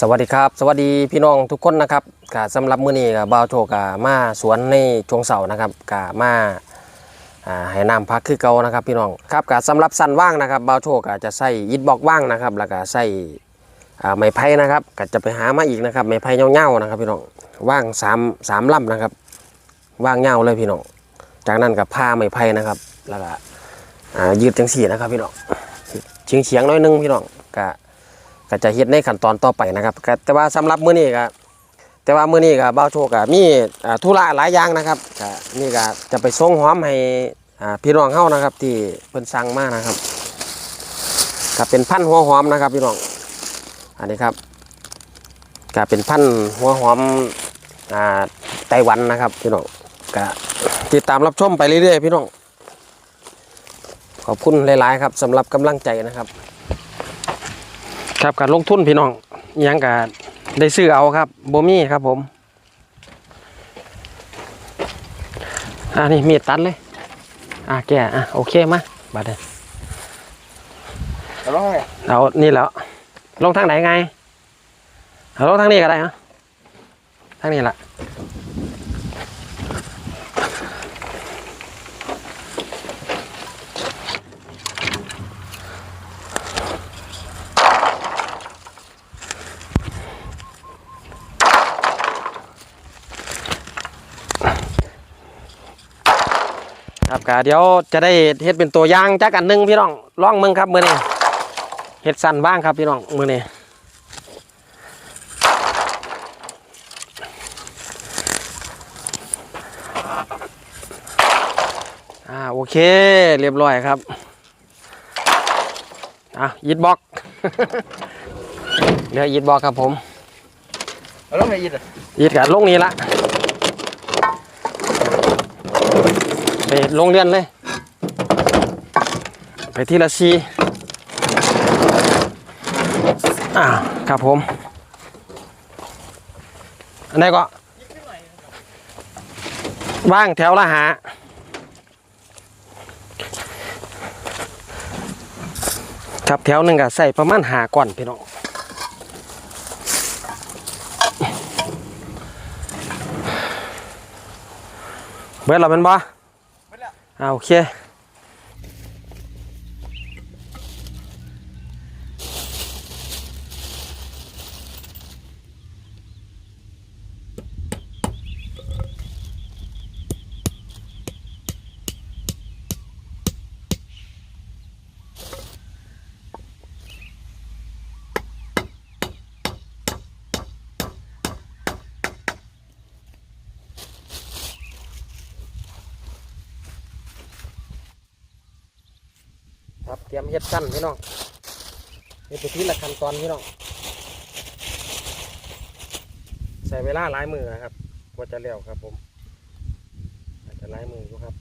สวัสดีครับ สวัสดีพี่น้องทุกคนนะครับกสำหรับมื้อนี้ก็บ่าวโชกะมาสวนในช่วงเสาร์นะครับกะมาให้น้ำพักคือเก่านะครับพี่น้องครับกะสำหรับสั้นว่างนะครับบ่าวโชกะจะใส่ยิดบอกว่างนะครับ แล้วก็ใส่ไม้ไผ่นะครับก็จะไปหามาอีกนะครับไม้ไผ่เงาๆนะครับ พี่น้องว่างสามสามลำนะครับว่างเงาเลยพี่น้องจากนั้นกับผ้าไม้ไผ่นะครับ แล้วก็ยืดจังสีนะครับพี่น้องเฉียงเฉียงๆน้อยนึงพี่น้องกะ ก็จะเฮ็ดในขั้นตอนต่อไปนะครับแต่ว่าสำหรับมื้อนี้ก็แต่ว่ามื้อนี้ก็บ่าวโชคก็มีธุระหลายอย่างนะครับก็นี่ก็จะไปส่งหอมให้พี่น้องเฮานะครับ ที่เพิ่นสั่งมานะครับก็เป็นพันธุ์หัวหอมนะครับพี่น้องอันนี้ครับก็เป็นพันธุ์หัวหอมไต้หวันนะครับพี่น้องก็ติดตามรับชมไปเรื่อยๆพี่น้องขอบคุณหลายๆครับสำหรับกำลังใจนะครับ ครับการลงทุนพี่น้องอิหยังกะได้ซื้อเอาครับโบมี่ครับผมอ่านี่มีดตัดเลยอ่าแกะอะโอเคมาบัดนี้แล้วไงเอานี่แล้วลงทางไหนไงเอาลงทางนี้ก็ได้ฮะทางนี้ละ กะเดี๋ยวจะได้เฮ็ดเป็นตัวอย่างจักอันหนึงพี่น้องลองมึงครับมือนี้เฮ็ดสั้นบ้างครับพี่น้องมือนี้อ่าโอเคเรียบร้อยครับอะยิดบล็อกเดี๋ยวยิดบล็อกครับผมแล้วไงยิดอะยิดกับลงนี้ละ ไปลงเรือนเลย ไปที่ละซีอ่าครับผม อันไหนก็ว่างแถวละหาครับแถวหนึ่งก็ใส่ประมาณหาก่อนพี่น้องเบิดเราเป็นบ่ อาโอเค ครับเตรียมเฮ็ดสั้นพี่น้องเฮ็ดไปทีละขั้นตอนพี่น้องใส่เวลาหลายมือนะครับกว่าจะเร็วครับผมอาจจะหลายมืออยู่ครับ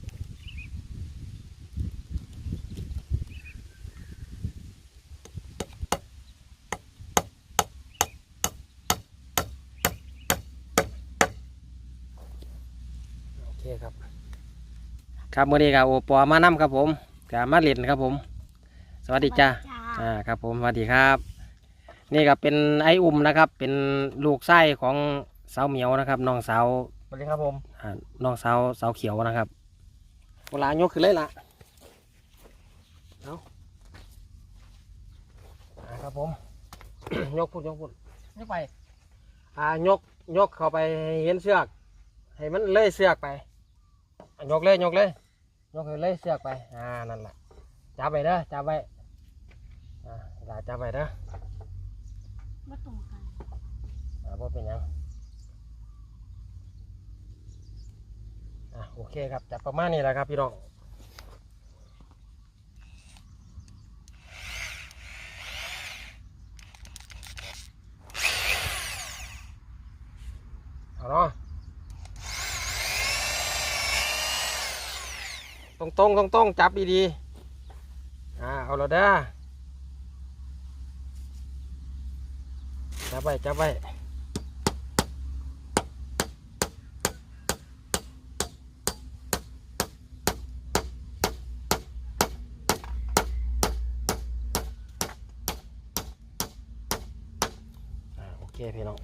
โอเคครับ ครับมื่อนี้กับโอปอมานํครับผมกับมาเล่นครับผม วัสดีจ้าอ่าครับผมสวัสดีครับ นี่ก็เป็นไออุ่มนะครับ เป็นลูกไส้ของสาวเหมียวนะครับน้องสาวสวัสดีครับผมอ่าน้องสาวสาวเขียวนะครับเวลายกขึ้นเลยล่ะเอาอ่าครับผม ยกพุ่นยกพุ่นนี่ไปอ่ายกยกเข้าไปให้เห็นเสือก ให้มันเลยเสือกไปอะยกเลยยกเลยยกให้เลยเสือกไป อ่านั่นแหละจับไปเด้อจับไว้อ่าเว ลาจับไว้เด้อมาตรงกันอ่าบ่เป็นหยังอะโอเคครับจับประมาณนี้แหละครับพี่น้องเอาเนาะตรงตรงตรงตรงๆจับดีๆอ่าเอาและเด้อ จับไว้จับไว้พี่น้อง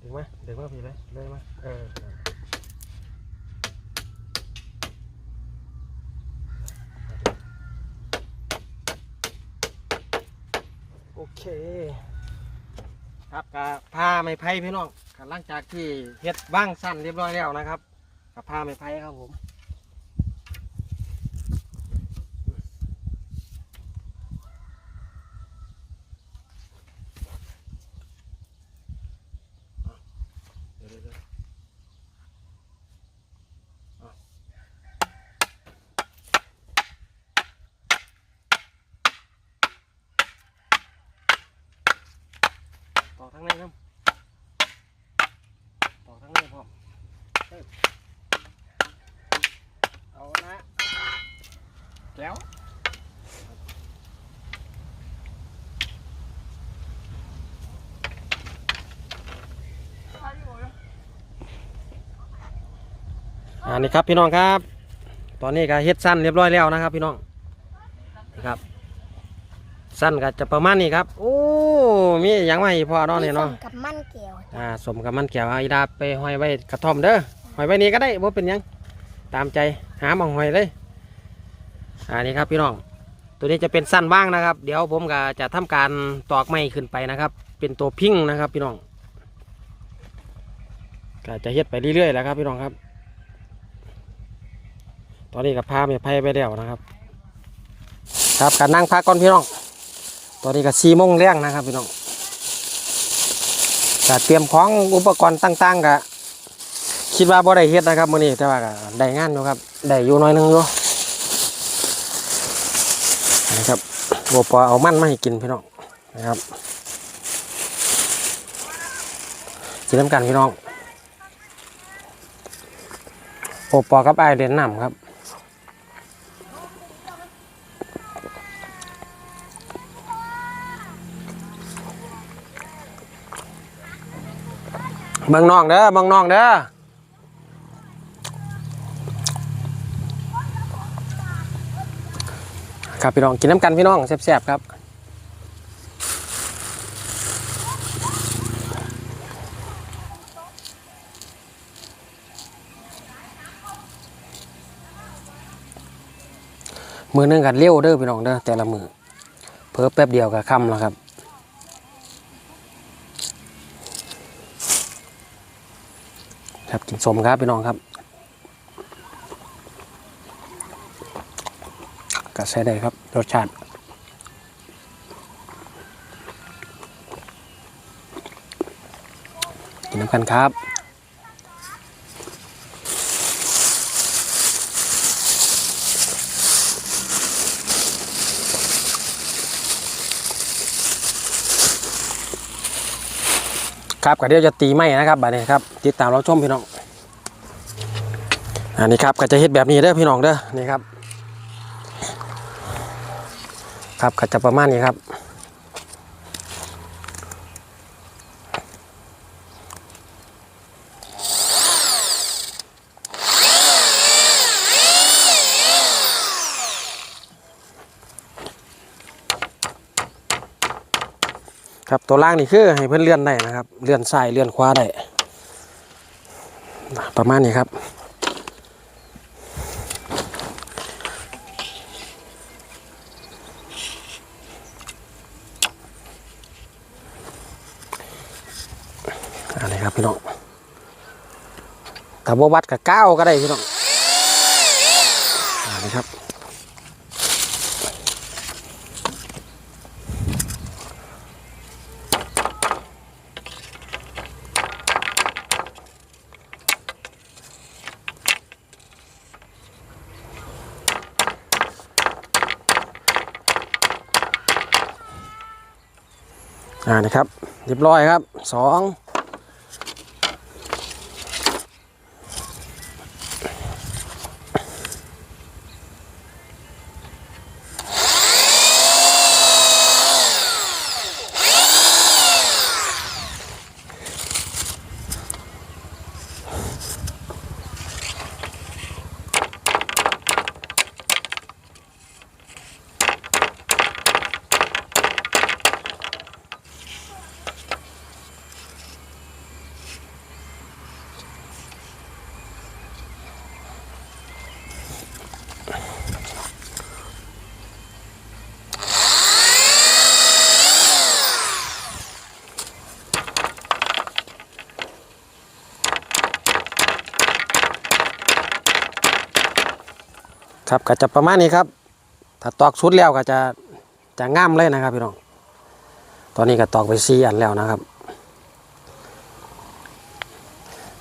ดึงมาดึงมาพี่เลยเลยมาเออ โอเค ครับกะผ้าไม่ไผ่พี่น้องกหลังจากที่เฮ็ดบ้างสั้นเรียบร้อยแล้วนะครับ กับผ้าไม่ไผ่ครับผมเดี๋ยวเดี๋ยวเดี๋ยวเอาต่อ ทั้งในครับต่อทั้งในพร้อมเอ้ยเอานะแล้วอันนี้ครับพี่น้องครับ ตอนนี้ก็เฮ็ดสั้นเรียบร้อยแล้วนะครับ พี่น้องนะครับ สั้นก็จะประมาณนี้ครับ โอ้ มีหยังมาอีกพอเนาะเนี่ยเนาะมีส้มกับมันเกี่ยวอ่าสมกับมันแก้วเอาอีดาไปห้อยไว้กระท่อมเด้อห้อยไว้นี่ก็ได้บ่เป็นหยังตามใจหาหมองห้อยเลยอันนี้ครับพี่น้อง ตัวนี้จะเป็นสั้นบ้างนะครับ เดี๋ยวผมก็จะทำการตอกไม้ขึ้นไปนะครับ เป็นตัวพิ้งนะครับพี่น้องก็จะเฮ็ดไปเรื่อยๆแหล้วครับพี่น้องครับ ตอนนี้ก็พาเมียไพ่ไปแล้วนะครับ ครับการนั่งพักก่อนพี่น้อง ตอนนี้ก็สี่โมงแรงนะครับพี่น้องก็เตรียมของอุปกรณ์ต่างๆก็คิดว่าบ่ได้เฮ็ดนะครับมื้อนี้แต่ว่าก็ได้งานอยู่ครับได้อยู่น้อยนึงอยู่นะครับบัวปอเอามันมาให้กินพี่น้องนะครับกินน้ำกันพี่น้องโอปอกับไอเรียนน้ำครับ เบิ่งน้องเด้อเบิ่งน้องเด้อครับพี่น้องกินน้ำกันพี่น้องแซ่บๆครับมือนึงกันเร็วเด้อพี่น้องเด้อแต่ละมือเพิ่แป๊บเดียวกับค่ำแล้วครับ ครับกินสมครับพี่น้องครับกระแสได้ครับรสชาติกินน้ำกันครับ ครับก็เดี๋ยวจะตีไม้นะครับบัดนี้ครับติดตามเราชมพี่น้องอันนี้ครับก็จะเฮ็ดแบบนี้เด้อพี่น้องเด้อนี่ครับ ครับก็จะประมาณนี้ครับ ครับ ตัวล่างนี่คือให้เพื่อนเลื่อนได้นะครับ เลื่อนซ้ายเลื่อนขวาได้ประมาณนี้ครับอันนี้ครับพี่น้องถ้าบวัดกับเก้าก็ได้พี่น้องอันนี้ครับ อ่านะครับ เรียบร้อยครับสอง ครับก็จะประมาณนี้ครับ ถ้าตอกชุดแล้วก็จะจะง่ามเลยนะครับพี่น้อง ตอนนี้ก็ตอกไปซีอันแล้วนะครับ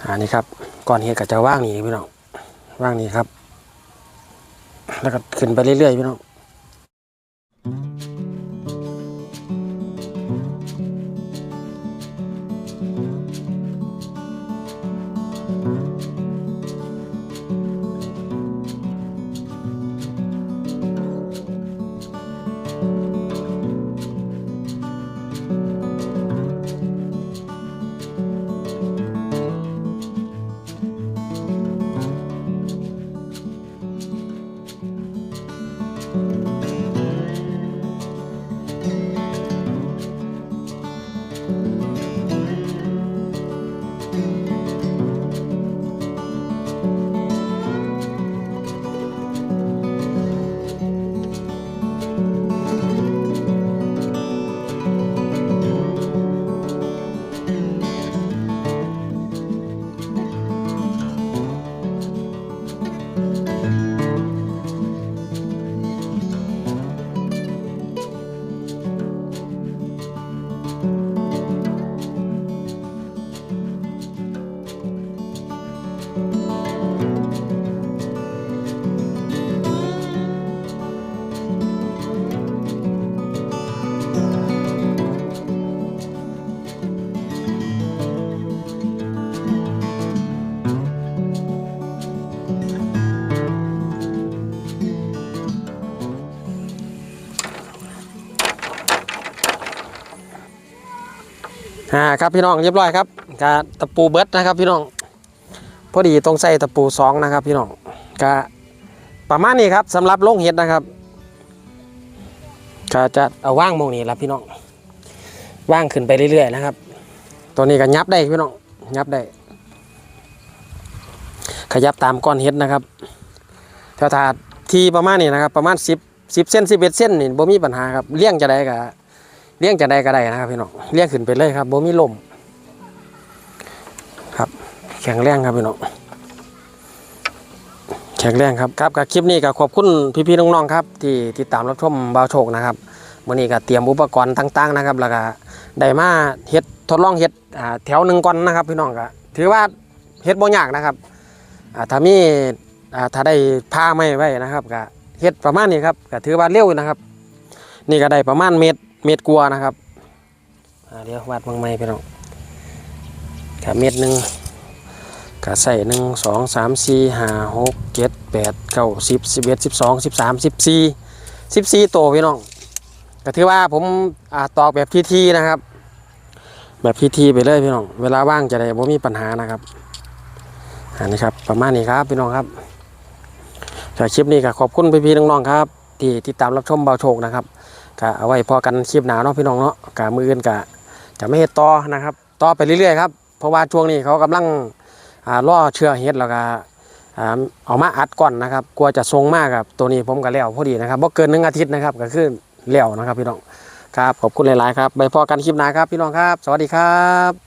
อันนี้ครับก่อนเห็ดก็จะว่างนี่พี่น้องว่างนี่ครับ แล้วก็ขึ้นไปเรื่อยๆพี่น้อง ครับพี่น้องเรียบร้อยครับกะตะปูเบิร์ดนะครับพี่น้อง พอดีตรงใส่ตะปูสองนะครับพี่น้องกะประมาณนี้ครับสำหรับลงเห็ดนะครับก็จะเอาว่างโมงนี้ละพี่น้องว่างขึ้นไปเรื่อยๆนะครับ ตัวนี้ก็ยับได้พี่น้องยับได้ ขยับตามก้อนเห็ดนะครับถ้าถาทีประมาณนี้นะครับ ประมาณ10 10เส้น11เส้นนี่บ่มีปัญหาครับเลี้ยงจะได้กะ เลี้ยงจะได้ก็ได้นะครับพี่น้องเลี้ยงขึ้นไปเลยครับโบมีลมครับ แข็งแรงครับพี่น้องแข็งแรงครับครับกับคลิปนี้ก็ขอบคุณพี่ๆน้องๆครับ ที่ติดตามรับชมบาวโชคนะครับวันนี้ก็เตรียมอุปกรณ์ต่างๆนะครับ แล้วก็ได้มาเฮ็ดทดลองเฮ็ดแถวหนึ่งก่อนนะครับ พี่น้องก็ถือว่าเฮ็ดบ่ยากนะครับถ้ามีถ้าได้ผ้าไม่ไว้นะครับก็เฮ็ดประมาณนี้ครับก็ถือว่าเร็วอยู่นะครับ นี่ก็ได้ประมาณเมตร เม็ดกลัวนะครับเดี๋ยววัดบางไม้ไปน้องกับเม็ดหนึ่งกะใส่หนึ่งสองสามสี่ห้าหกเจ็ดแปดเก้าสิบสิบเอ็ดสิบสองสิบสามสิบสี่สิบสี่โตวพี่น้องก็ถือว่าผมอ่าตอกแบบทีๆนะครับ แบบทีๆไปเลยพี่น้อง เวลาว่างจะได้บ่มีปัญหานะครับอันนี้ครับประมาณนี้ครับพี่น้องครับจากคลิปนี้ก็ขอบคุณพี่ๆน้องๆครับ ที่ติดตามรับชมเบาโชคนะครับก็เอาไว้พอกันคลิปหนาเนาะพี่น้องเนาะกะมืออื่นกะจะไม่เฮ็ดต่อนะครับต่อไปเรื่อยๆครับเพราะว่าช่วงนี้เขากำลังล่อเชื้อเฮ็ดแล้วก็อ่าเอามาอัดก่อนนะครับกลัวจะทรงมากครับตัวนี้ผมก็แล้วพอดีนะครับบ่เกินหนึ่งอาทิตย์นะครับก็คือแล้วนะครับพี่น้องครับขอบคุณหลายๆครับไปพอกันคลิปหนาครับพี่น้องครับ สวัสดีครับ